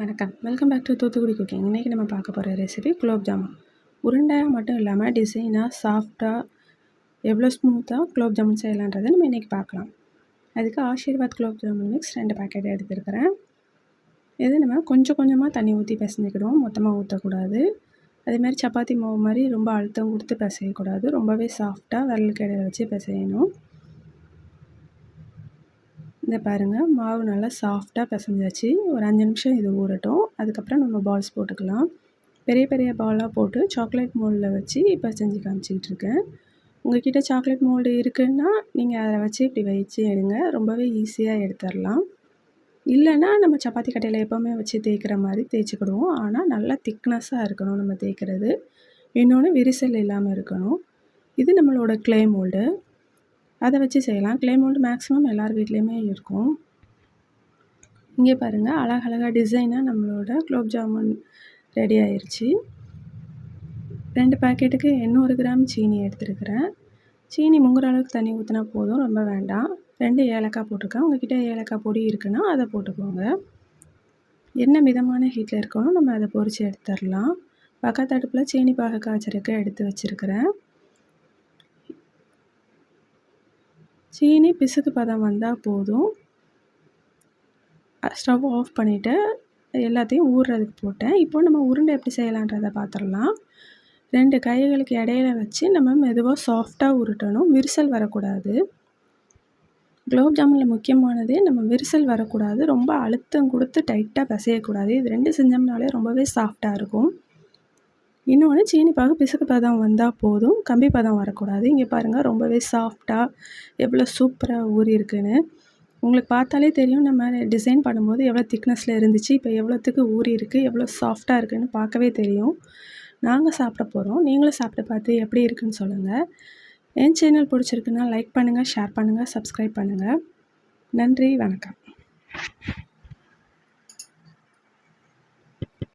வணக்கம். Welcome back to Thoothukudi cooking இன்றைக்கி நம்ம பார்க்க போகிற ரெசிபி குலோப் ஜாமுன். உருண்டையாக மட்டும் இல்லாமல் டிசைனாக சாஃப்டாக எவ்வளோ ஸ்மூத்தாக குலோப் ஜாமுன் செய்யலான்றதை நம்ம இன்றைக்கி பார்க்கலாம். அதுக்கு ஆஷீர்வாத் குலோப் ஜாமுன் மிக்ஸ் ரெண்டு பேக்கெட் எடுத்துருக்கிறேன். இது நம்ம கொஞ்சம் கொஞ்சமாக தண்ணி ஊற்றி பிசைஞ்சிக்கிடுவோம். மொத்தமாக ஊற்றக்கூடாது அதேமாதிரி சப்பாத்தி மாவு மாதிரி ரொம்ப அழுத்தம் கொடுத்து பிசையக்கூடாது. ரொம்பவே சாஃப்டாக விரல் இடையில வச்சு பிசையணும். இந்த பாருங்கள் மாவு நல்லா சாஃப்டாக பிசைஞ்சாச்சு. ஒரு அஞ்சு நிமிஷம் இது ஊறட்டும். அதுக்கப்புறம் நம்ம பால்ஸ் போட்டுக்கலாம். பெரிய பெரிய பாலாக போட்டு சாக்லேட் மோல்டில் வச்சு இப்போ செஞ்சு காமிச்சிக்கிட்டு இருக்கேன். உங்கள்கிட்ட சாக்லேட் மோல்டு இருக்குன்னா நீங்கள் அதை வச்சு இப்படி வச்சு எடுங்க. ரொம்பவே ஈஸியாக எடுத்துடலாம். இல்லைன்னா நம்ம சப்பாத்தி கட்டையில் எப்போவுமே வச்சு தேய்க்கிற மாதிரி தேய்ச்சிக்கிடுவோம். ஆனால் நல்லா திக்னஸ்ஸாக இருக்கணும் நம்ம தேய்க்கிறது. இன்னொன்று விரிசல் இல்லாமல் இருக்கணும். இது நம்மளோட கிளே மோல்டு அதை வச்சு செய்யலாம். க்ளே மோல்டு மேக்ஸிமம் எல்லார் வீட்லேயுமே இருக்கும். இங்கே பாருங்கள் அழகழகாக டிசைனாக நம்மளோட குலோப் ஜாமுன் ரெடி ஆயிடுச்சு ரெண்டு பேக்கெட்டுக்கு எண்ணூறு கிராம் சீனி எடுத்துருக்கிறேன். சீனி முங்குற அளவுக்கு தண்ணி ஊற்றினா போதும் ரொம்ப வேண்டாம். ரெண்டு ஏலக்காய் போட்டிருக்கேன். உங்ககிட்ட ஏலக்காய் பொடி இருக்குன்னா அதை போட்டுக்கோங்க. என்ன மிதமான ஹீட்டில் இருக்கணும் நம்ம அதை பொறிச்சு எடுத்துடலாம். பக்கத்து அடுப்பில் சீனி பாக காய்ச்சலுக்கு எடுத்து வச்சுருக்கிறேன். சீனி பிசுக்கு பதம் வந்தால் போதும். ஸ்டவ் ஆஃப் பண்ணிவிட்டு எல்லாத்தையும் ஊறுறதுக்கு போட்டேன். இப்போ நம்ம உருண்டை எப்படி செய்யலான்றதை பார்த்துடலாம் ரெண்டு கைகளுக்கு இடையில வச்சு நம்ம மெதுவாக சாஃப்டாக உருட்டணும். விரிசல் வரக்கூடாது. குலோப் ஜாமுனில் முக்கியமானதே நம்ம விரிசல் வரக்கூடாது. ரொம்ப அழுத்தம் கொடுத்து டைட்டாக பிசையக்கூடாது. இது ரெண்டு செஞ்சோம்னாலே ரொம்பவே சாஃப்டாக இருக்கும். இன்னொன்று சீனி பாகு பிசுக்கு பதம் வந்தால் போதும். கம்பி பதம் வரக்கூடாது. இங்கே பாருங்கள் ரொம்பவே சாஃப்டாக எவ்வளோ சூப்பராக ஊறி இருக்குன்னு. உங்களுக்கு பார்த்தாலே தெரியும் நம்ம டிசைன் பண்ணும்போது எவ்வளோ திக்னஸில் இருந்துச்சு இப்போ எவ்வளோத்துக்கு ஊறி இருக்குது எவ்வளோ சாஃப்டாக இருக்குதுன்னு பார்க்கவே தெரியும். நாங்கள் சாப்பிட போகிறோம் நீங்களும் சாப்பிட்டு பார்த்து எப்படி இருக்குன்னு சொல்லுங்கள் என் சேனல் பிடிச்சிருக்குன்னா லைக் பண்ணுங்கள் ஷேர் பண்ணுங்கள் சப்ஸ்கிரைப் பண்ணுங்கள் நன்றி வணக்கம்.